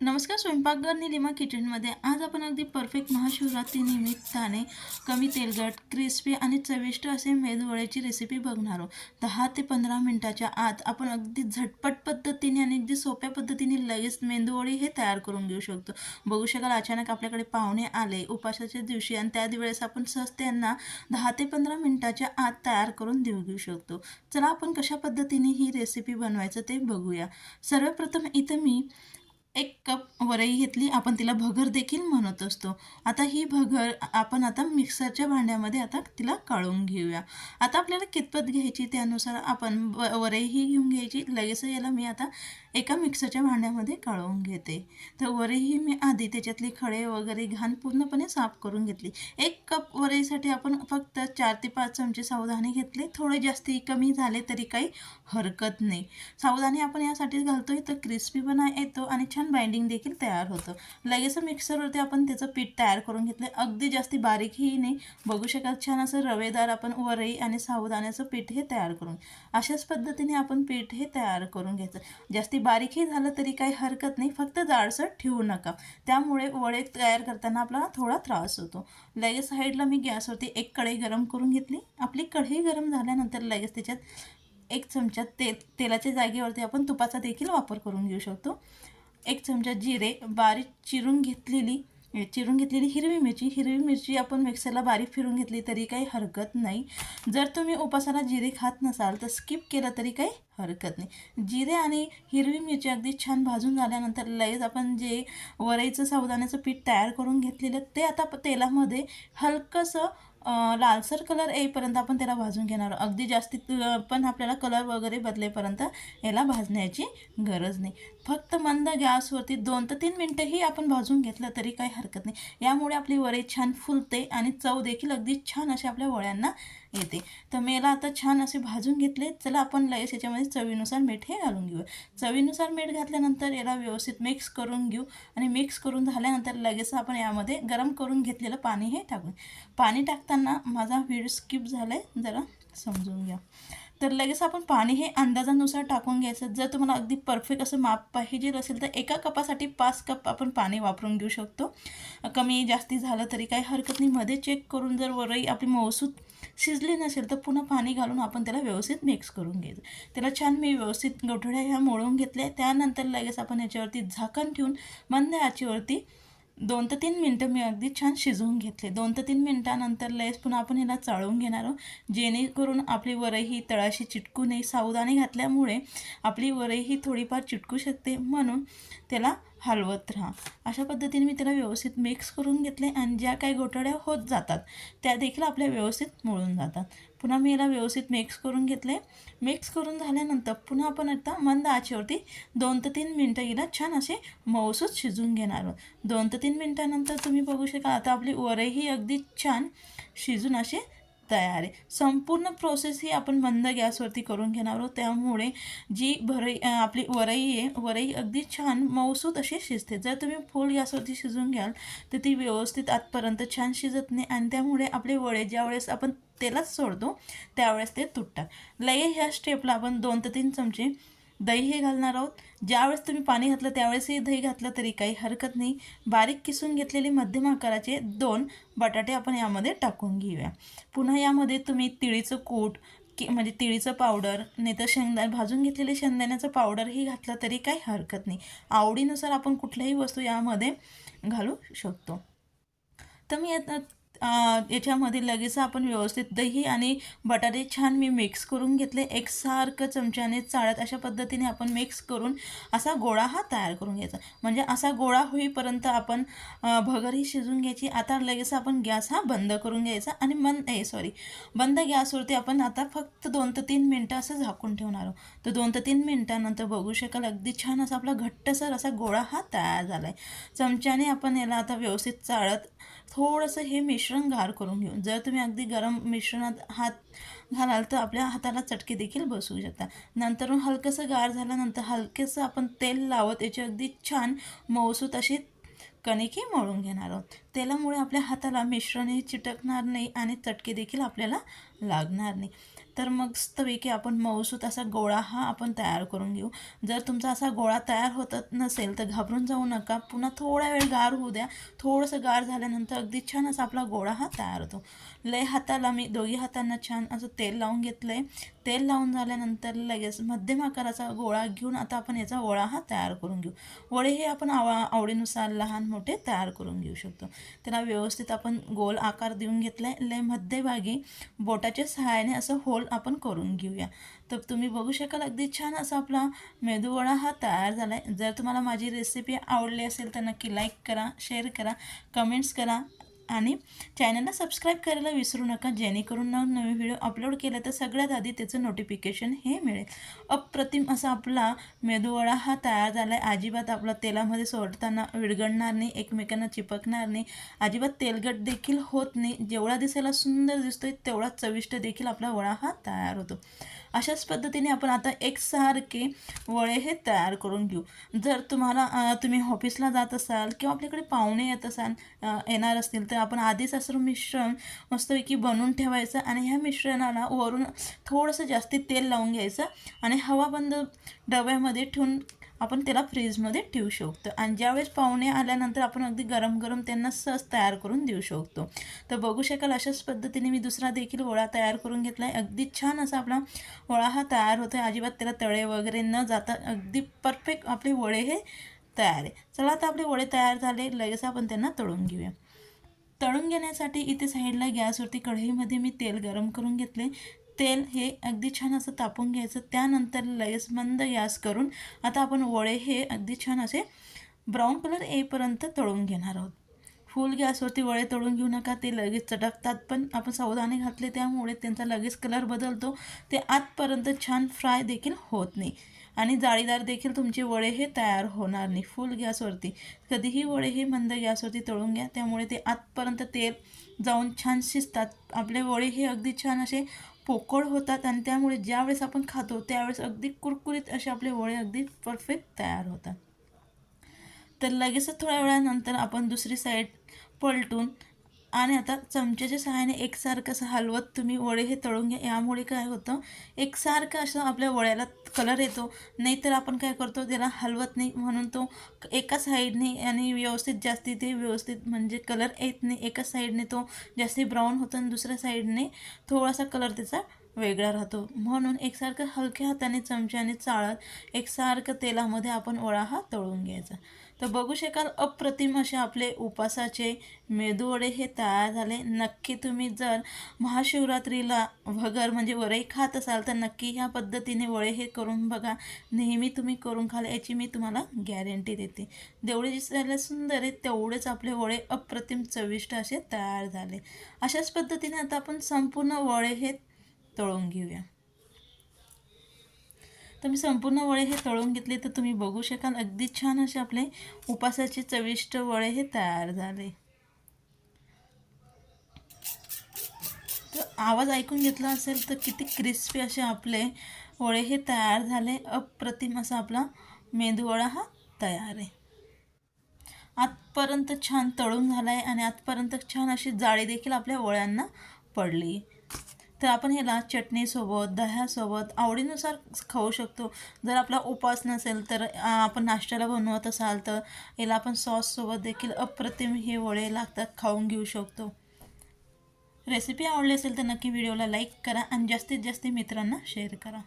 नमस्कार स्वयंपाकघर निलिमा किचनमध्ये. आज आपण अगदी परफेक्ट महाशिवरात्री निमित्ताने कमी तेलगट क्रिस्पी आणि चविष्ट असे मेदवड्याची रेसिपी बघणार आहोत. दहा ते पंधरा मिनटाच्या आत आपण अगदी झटपट पद्धतीने आणि अगदी सोप्या पद्धतीने लगेच मेंदूवडी हे तयार करून घेऊ शकतो. बघू शकाल अचानक आपल्याकडे पाहुणे आले उपासाच्या दिवशी आणि त्या वेळेस आपण सहज त्यांना दहा ते पंधरा मिनटाच्या आत तयार करून देऊ घेऊ शकतो. चला आपण कशा पद्धतीने ही रेसिपी बनवायचं ते बघूया. सर्वप्रथम इथं मी एक कप वरई घेतली आपण तिला भगर देखील म्हणत असतो. आता ही भगर आपण आता मिक्सरच्या भांड्यामध्ये आता तिला काढून घेऊया. आता आपल्याला कितपत घ्यायची त्यानुसार आपण वरई ही घेऊन घ्यायची. लगेच याला मी आता एका मिक्सरच्या भांड्यामध्ये काढून घेते. तर वरईही मी आधी त्याच्यातले खडे वगैरे घाण पूर्णपणे साफ करून घेतली. एक कप वरीसाठी आपण फक्त चार ते पाच चमचे सावधाने घेतले. थोडे जास्ती कमी झाले तरी काही हरकत नाही. सावधाने आपण यासाठीच घालतोय तर क्रिस्पीपणा येतो आणि छान बाइंडिंग देखील तयार होतं. लगेच मिक्सरवरती आपण त्याचं पीठ तयार करून घेतलं. अगदी जास्ती बारीकही नाही. बघू शकाल छान असं रवेदार आपण वरई आणि सावधान्याचं पीठ हे तयार करून. अशाच पद्धतीने आपण पीठ हे तयार करून घ्यायचं. जास्ती बारीकही झालं तरी काही हरकत नाही. फक्त जाडसर ठेवू नका. त्यामुळे वडे तयार करताना आपल्याला थोडा त्रास होतो. लगेच साईडला मी गॅसवरती एक कढई गरम करून घेतली. आपली कढई गरम झाल्यानंतर लगेच त्याच्यात एक चमचा ते तेलाच्या जागेवरती आपण तुपाचा देखील वापर करून घेऊ शकतो. एक चमचा जिरे बारीक चिरून घेतलेली चिरून घेतलेली हिरवी मिरची हिरवी मिरची आपण मिक्सरला बारीक फिरून घेतली तरी काही हरकत नाही. जर तुम्ही उपासाला जिरे खात नसाल तर स्किप केलं तरी काही हरकत नाही. जिरे आणि हिरवी मिरची अगदी छान भाजून झाल्यानंतर लगेच आपण जे वरईचं सावधानाचं पीठ तयार करून घेतलेलं ते आता तेलामध्ये हलकंसं लालसर कलर येईपर्यंत आपण त्याला भाजून घेणार आहोत. अगदी जास्तीत पण आपल्याला कलर वगैरे बदलेपर्यंत याला भाजण्याची गरज नाही फक्त मंद गॅसवरती दोन ते तीन मिनटंही आपण भाजून घेतलं तरी काही हरकत नाही यामुळे आपली वडे छान फुलते आणि चव देखील अगदी छान अशा आपल्या वड्यांना येते. तर मेला आता छान असे भाजून घेतले. चला आपण लगेच याच्यामध्ये चवीनुसार मीठ हे घालून घेऊ चवीनुसार मीठ घातल्यानंतर याला व्यवस्थित मिक्स करून घेऊ. आणि मिक्स करून झाल्यानंतर लगेच आपण यामध्ये गरम करून घेतलेलं पाणी हे टाकून. पाणी टाकताना माझा व्हिडिओ स्किप झाला आहे जरा समजून घ्या. तर लगेच आपण पाणी हे अंदाजानुसार टाकून घ्यायचं. जर तुम्हाला अगदी परफेक्ट असं माप पाहिजे असेल तर एका कपासाठी पाच कप आपण पाणी वापरून घेऊ शकतो. कमी जास्ती झालं तरी काही हरकत नाही. मध्ये चेक करून जर वरही आपली मौसूद शिजली नसेल तर पुन्हा पाणी घालून आपण त्याला व्यवस्थित मिक्स करून घ्यायचं. त्याला छान मी व्यवस्थित गोठड्या ह्या मोळून घेतल्या. त्यानंतर लगेच आपण याच्यावरती झाकण ठेवून मंद याच्यावरती दोन ते तीन मिनटं मी अगदी छान शिजवून घेतले. दोन ते तीन मिनटानंतर लगेच पुन्हा आपण ह्याला चाळून घेणार आहोत. जेणेकरून आपली वरई ही तळाशी चिटकू नये. सावधाने घातल्यामुळे आपली वरई ही थोडीफार चिटकू शकते. म्हणून त्याला हलवत राहा. अशा पद्धतीने मी त्याला व्यवस्थित मिक्स करून घेतले आणि ज्या काही गोठड्या होत जातात त्या देखील आपल्या व्यवस्थित मिळून जातात. पुन्हा मी याला व्यवस्थित मिक्स करून घेतले. मिक्स करून झाल्यानंतर पुन्हा आपण आता मंद आचेवरती दोन ते तीन मिनटं हिला छान असे मऊसूत शिजून घेणार आहोत. दोन ते तीन मिनटानंतर तुम्ही बघू शकाल आता आपली वरही अगदी छान शिजून असे तयार. आहे संपूर्ण प्रोसेस ही आपण मंद गॅसवरती करून घेणार आहोत. त्यामुळे जी भरई आपली वरई आहे वरई अगदी छान मऊसूत अशी शिजते. जर तुम्ही फुल गॅसवरती शिजून घ्याल तर ती व्यवस्थित आतपर्यंत छान शिजत नाही आणि त्यामुळे आपले वडे ज्यावेळेस आपण तेलाच सोडतो त्यावेळेस ते तुटतात. लय ह्या स्टेपला आपण दोन ते तीन चमचे दही हे घालणार आहोत. ज्यावेळेस तुम्ही पाणी घातलं त्यावेळेसही दही घातलं तरी काही हरकत नाही. बारीक किसून घेतलेले मध्यम आकाराचे दोन बटाटे आपण यामध्ये टाकून घेऊया. पुन्हा यामध्ये तुम्ही तिळीचं कूट की म्हणजे तिळीचं पावडर नाही शेंगदाण शेंगदा भाजून घेतलेले शेंगदाण्याचं पावडरही घातलं तरी काही हरकत नाही. आवडीनुसार आपण कुठल्याही वस्तू यामध्ये घालू शकतो. तर मी आता याच्यामध्ये लगेच आपण व्यवस्थित दही आणि बटाटे छान मी मिक्स करून घेतले. एकसारखं चमच्याने चाळत अशा पद्धतीने आपण मिक्स करून असा गोळा हा तयार करून घ्यायचा. म्हणजे असा गोळा होईपर्यंत आपण भगरही शिजून घ्यायची. आता लगेच आपण गॅस हा बंद करून घ्यायचा आणि मन ए सॉरी बंद गॅसवरती आपण आता फक्त दोन ते तीन मिनटं असं झाकून ठेवणार आहोत. तर दोन ते तीन मिनटानंतर बघू शकाल अगदी छान असा आपला घट्टसर असा गोळा हा तयार झाला आहे चमच्याने आपण याला आता व्यवस्थित चाळत थोडंसं हे मिश्रण मिश्रण गार करून घेऊ जर तुम्ही अगदी गरम मिश्रणात हात घालाल तर आपल्या हाताला चटके देखील बसवू शकता. नंतर हलकंसं गार झाल्यानंतर हलकेसं आपण तेल लावत याची अगदी छान मऊसूत अशी कणिकी मळून घेणार आहोत. तेलामुळे आपल्या हाताला मिश्रणही चिटकणार नाही आणि चटके देखील आपल्याला लागणार नाही. तर मस्तपैकी आपण मऊसूत असा गोळा हा आपण तयार करून घेऊ. जर तुमचा असा गोळा तयार होत नसेल तर घाबरून जाऊ नका. पुन्हा थोडा वेळ गार होऊ द्या. थोडंसं गार झाल्यानंतर अगदी छान असा आपला गोळा हा तयार होतो. लय हाताला मी दोघी हातांना छान असं तेल लावून घेतलं आहे तेल लावून झाल्यानंतर लगेच मध्यम आकाराचा गोळा घेऊन आता आपण याचा गोळा हा तयार करून घेऊ. वडे हे आपण आवा आवडीनुसार लहान मोठे तयार करून घेऊ शकतो. त्याला व्यवस्थित आपण गोल आकार देऊन घेतला आहे लय मध्यभागी बोटाच्या सहाय्याने असं होल आपण करून घेऊया. तर तुम्ही बघू शकाल अगदी छान असा आपला मेदूवडा हा तयार झाला आहे जर तुम्हाला माझी रेसिपी आवडली असेल तर नक्की लाईक करा शेअर करा कमेंट्स करा. आणि चॅनलला सबस्क्राईब करायला विसरू नका जेणेकरून नवनवीन व्हिडिओ अपलोड केला तर सगळ्यात आधी त्याचं नोटिफिकेशन हे मिळेल. अप्रतिम असा आपला मेदूवडा हा तयार झाला आहे अजिबात आपला तेलामध्ये सोडताना विरघळणार नाही एकमेकांना चिपकणार नाही. अजिबात तेलगट देखील होत नाही. जेवढा दिसायला सुंदर दिसतोय तेवढा चविष्ट देखील आपला वडा हा तयार होतो. अशाच पद्धतीने आपण आता एकसारखे वळे हे तयार करून घेऊ. जर तुम्हाला तुम्ही ऑफिसला जात असाल किंवा आपल्याकडे पाहुणे येत असाल येणार असतील तर तर आपण आधीच असं मिश्रण मस्तपैकी बनवून ठेवायचं आणि ह्या मिश्रणाला वरून थोडंसं जास्ती तेल लावून घ्यायचं आणि हवाबंद डब्यामध्ये ठेवून आपण त्याला फ्रीजमध्ये ठेवू शकतो. आणि ज्यावेळेस पाहुणे आल्यानंतर आपण अगदी गरम गरम त्यांना सहज तयार करून देऊ शकतो. तर बघू शकाल अशाच पद्धतीने मी दुसरा देखील वडा तयार करून घेतला आहे अगदी छान असा आपला वडा हा तयार होतो आहे अजिबात त्याला तळे वगैरे न जाता अगदी परफेक्ट आपले वडे हे तयार आहे. चला आता आपले वडे तयार झाले. लगेच आपण त्यांना तळून घेऊया. तळून घेण्यासाठी इथे साईडला गॅसवरती कढईमध्ये मी तेल गरम करून घेतले. तेल हे अगदी छान असं तापून घ्यायचं. त्यानंतर लगेच मंद गॅस करून आता आपण वळे हे अगदी छान असे ब्राऊन कलर येईपर्यंत तळून घेणार आहोत. फुल गॅसवरती वळे तळून घेऊ नका. ते लगेच चटकतात पण आपण सावधाने घातले त्यामुळे त्यांचा लगेच कलर बदलतो. ते आतपर्यंत छान फ्राय देखील होत नाही. आणि जाळीदार देखील तुमचे वडे हे तयार होणार नाही. फुल गॅसवरती कधीही वडे हे मंद गॅसवरती तळून घ्या. त्यामुळे ते आतपर्यंत तेल जाऊन छान शिजतात. आपले वडे हे अगदी छान असे पोकळ होतात आणि त्यामुळे ज्यावेळेस आपण खातो त्यावेळेस अगदी कुरकुरीत असे आपले वडे अगदी परफेक्ट तयार होतात. तर लगेचच थोड्या वेळानंतर आपण दुसरी साईड पलटून आणि आता चमच्याच्या सहाय्याने एकसारखं असं हलवत तुम्ही वडे हे तळून घ्या. यामुळे काय होतं एकसारखं असं आपल्या वड्याला कलर येतो. नाहीतर आपण काय करतो त्याला हलवत नाही. म्हणून तो एका साईडने आणि व्यवस्थित जास्ती ते व्यवस्थित म्हणजे कलर येत नाही. एका साईडने तो जास्ती ब्राऊन होतो आणि दुसऱ्या साईडने थोडासा कलर त्याचा वेगळा राहतो. म्हणून एकसारखं हलक्या हाताने चमच्याने चाळत एकसारखं तेलामध्ये आपण वडा हा तळून घ्यायचा. तर बघू शकाल अप्रतिम असे आपले उपासाचे मेदूवडे हे तयार झाले. नक्की तुम्ही जर महाशिवरात्रीला वगर म्हणजे वरई खात असाल तर नक्की ह्या पद्धतीने वडे हे करून बघा. नेहमी तुम्ही करून खाल याची मी तुम्हाला गॅरंटी देते. जेवढे दिसायला सुंदर आहे तेवढेच आपले वडे अप्रतिम चविष्ट असे तयार झाले. अशाच पद्धतीने आता आपण संपूर्ण वडे हे तळून घेऊया. तर मी संपूर्ण वळे हे तळून घेतले तर तुम्ही बघू शकाल. अगदी छान असे आपले उपासाचे चविष्ट वडे हे तयार झाले. तर आवाज ऐकून घेतला असेल तर किती क्रिस्पी असे आपले वडे हे तयार झाले. अप्रतिम असा आपला मेंदूवडा हा तयार आहे. आतपर्यंत छान तळून झाला आहे आणि आतपर्यंत छान अशी जाळी देखील आपल्या वळ्यांना पडली. तर आपण ह्याला चटणीसोबत दह्यासोबत आवडीनुसार खाऊ शकतो. जर आपला उपास नसेल तर आपण नाश्त्याला बनवत असाल तर याला आपण सॉससोबत देखील अप्रतिम हे वडे लागतात खाऊन घेऊ शकतो. रेसिपी आवडली असेल तर नक्की व्हिडिओला लाईक करा आणि जास्तीत जास्त मित्रांना शेअर करा.